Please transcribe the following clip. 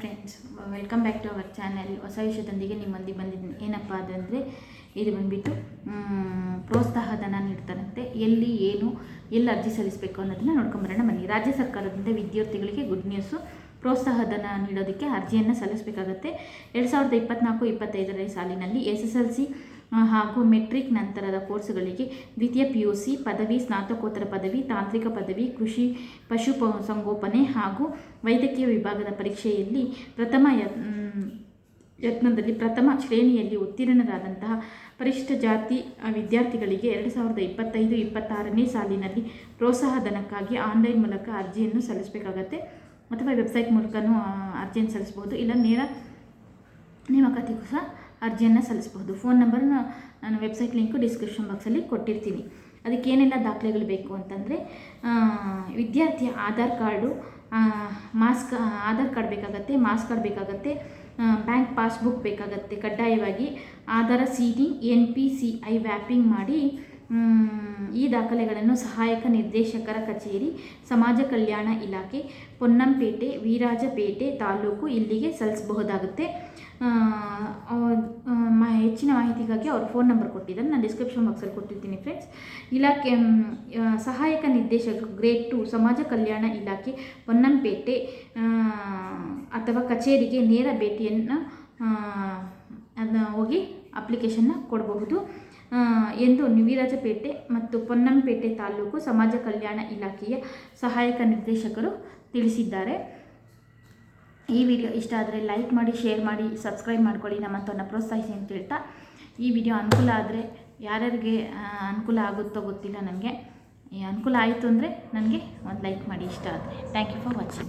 Friends welcome back to our channel ಹೊಸ ವಿಷಯದೊಂದಿಗೆ ನಿಮ್ಮೊಂದಿಗೆ ಬಂದಿದ್ದೀನಿ. ಏನಪ್ಪ ಅದಂದರೆ ಇದು ಬಂದುಬಿಟ್ಟು ಪ್ರೋತ್ಸಾಹಧನ ನೀಡ್ತಾರಂತೆ ಎಲ್ಲಿ ಏನು, ಎಲ್ಲಿ ಅರ್ಜಿ ಸಲ್ಲಿಸಬೇಕು ಅನ್ನೋದನ್ನು ನೋಡ್ಕೊಂಬರೋಣ ಬನ್ನಿ. ರಾಜ್ಯ ಸರ್ಕಾರದಿಂದ ವಿದ್ಯಾರ್ಥಿಗಳಿಗೆ ಗುಡ್ ನ್ಯೂಸು ಪ್ರೋತ್ಸಾಹಧನ ನೀಡೋದಕ್ಕೆ ಅರ್ಜಿಯನ್ನು ಸಲ್ಲಿಸಬೇಕಾಗತ್ತೆ. ಎರಡು ಸಾವಿರದ ಇಪ್ಪತ್ನಾಲ್ಕು, ಇಪ್ಪತ್ತೈದರ ಸಾಲಿನಲ್ಲಿ ಎಸ್ ಎಸ್ ಎಲ್ ಸಿ ಹಾಗೂ ಮೆಟ್ರಿಕ್ ನಂತರದ ಕೋರ್ಸುಗಳಿಗೆ ದ್ವಿತೀಯ ಪಿ ಯು ಸಿ ಪದವಿ, ಸ್ನಾತಕೋತ್ತರ ಪದವಿ, ತಾಂತ್ರಿಕ ಪದವಿ, ಕೃಷಿ, ಪಶು ಸಂಗೋಪನೆ ಹಾಗೂ ವೈದ್ಯಕೀಯ ವಿಭಾಗದ ಪರೀಕ್ಷೆಯಲ್ಲಿ ಪ್ರಥಮ ಯತ್ನದಲ್ಲಿ ಪ್ರಥಮ ಶ್ರೇಣಿಯಲ್ಲಿ ಉತ್ತೀರ್ಣರಾದಂತಹ ಪರಿಶಿಷ್ಟ ಜಾತಿ ವಿದ್ಯಾರ್ಥಿಗಳಿಗೆ ಎರಡು ಸಾವಿರದ ಇಪ್ಪತ್ತೈದು, ಇಪ್ಪತ್ತಾರನೇ ಸಾಲಿನಲ್ಲಿ ಪ್ರೋತ್ಸಾಹಧನಕ್ಕಾಗಿ ಆನ್ಲೈನ್ ಮೂಲಕ ಅರ್ಜಿಯನ್ನು ಸಲ್ಲಿಸಬೇಕಾಗತ್ತೆ. ಅಥವಾ ವೆಬ್ಸೈಟ್ ಮೂಲಕನೂ ಅರ್ಜಿಯನ್ನು ಸಲ್ಲಿಸ್ಬೋದು ಇಲ್ಲ ನೇರ ನೇಮಕಾತಿಗೂ ಸಹ ಅರ್ಜಿಯನ್ನು ಸಲ್ಲಿಸಬಹುದು. ಫೋನ್ ನಂಬರ್ನ ನಾನು ವೆಬ್ಸೈಟ್ ಲಿಂಕು ಡಿಸ್ಕ್ರಿಪ್ಷನ್ ಬಾಕ್ಸಲ್ಲಿ ಕೊಟ್ಟಿರ್ತೀನಿ. ಅದಕ್ಕೆ ಏನೆಲ್ಲ ದಾಖಲೆಗಳು ಬೇಕು ಅಂತಂದರೆ ವಿದ್ಯಾರ್ಥಿಯ Aadhaar card mask Aadhaar card ಬೇಕಾಗತ್ತೆ ಮಾಸ್ ಕಾರ್ಡ್ ಬೇಕಾಗತ್ತೆ ಬ್ಯಾಂಕ್ ಪಾಸ್ಬುಕ್ ಬೇಕಾಗತ್ತೆ, ಕಡ್ಡಾಯವಾಗಿ Aadhaar C D N P C I mapping ಮಾಡಿ ಈ ದಾಖಲೆಗಳನ್ನು ಸಹಾಯಕ ನಿರ್ದೇಶಕರ ಕಚೇರಿ, ಸಮಾಜ ಕಲ್ಯಾಣ ಇಲಾಖೆ, ಪೊನ್ನಂಪೇಟೆ, ವೀರಾಜಪೇಟೆ ತಾಲೂಕು ಇಲ್ಲಿಗೆ ಸಲ್ಲಿಸಬಹುದಾಗುತ್ತೆ. ಹೆಚ್ಚಿನ ಮಾಹಿತಿಗಾಗಿ ಅವ್ರ ಫೋನ್ ನಂಬರ್ ಕೊಟ್ಟಿದ್ದಾರೆ. ನಾನು ಡಿಸ್ಕ್ರಿಪ್ಷನ್ ಬಾಕ್ಸಲ್ಲಿ ಕೊಟ್ಟಿರ್ತೀನಿ ಫ್ರೆಂಡ್ಸ್ ಇಲಾಖೆ ಸಹಾಯಕ ನಿರ್ದೇಶಕ ಗ್ರೇಡ್ ಟು ಸಮಾಜ ಕಲ್ಯಾಣ ಇಲಾಖೆ, ಪೊನ್ನಂಪೇಟೆ ಅಥವಾ ಕಚೇರಿಗೆ ನೇರ ಭೇಟಿಯನ್ನು ಅದನ್ನ ಹೋಗಿ ಅಪ್ಲಿಕೇಶನ್ನ ಕೊಡಬಹುದು. ಎಂದು ನಿವಿರಾಜಪೇಟೆ ಮತ್ತು ಪೊನ್ನಂಪೇಟೆ ತಾಲೂಕು ಸಮಾಜ ಕಲ್ಯಾಣ ಇಲಾಖೆಯ ಸಹಾಯಕ ನಿರ್ದೇಶಕರು ತಿಳಿಸಿದ್ದಾರೆ. ಈ ವಿಡಿಯೋ ಇಷ್ಟ ಆದರೆ ಲೈಕ್ ಮಾಡಿ, ಶೇರ್ ಮಾಡಿ, ಸಬ್ಸ್ಕ್ರೈಬ್ ಮಾಡ್ಕೊಳ್ಳಿ. ನಮ್ಮಂಥವ್ರನ್ನ ಪ್ರೋತ್ಸಾಹಿಸಿ ಅಂತ ಹೇಳ್ತಾ ಈ ವಿಡಿಯೋ ಅನುಕೂಲ ಆದರೆ ಯಾರ್ಯಾರಿಗೆ ಅನುಕೂಲ ಆಗುತ್ತೋ ಗೊತ್ತಿಲ್ಲ ನನಗೆ. ಅನುಕೂಲ ಆಯಿತು ಅಂದರೆ ನನಗೆ ಒಂದು ಲೈಕ್ ಮಾಡಿ ಇಷ್ಟ ಆದರೆ. Thank you for watching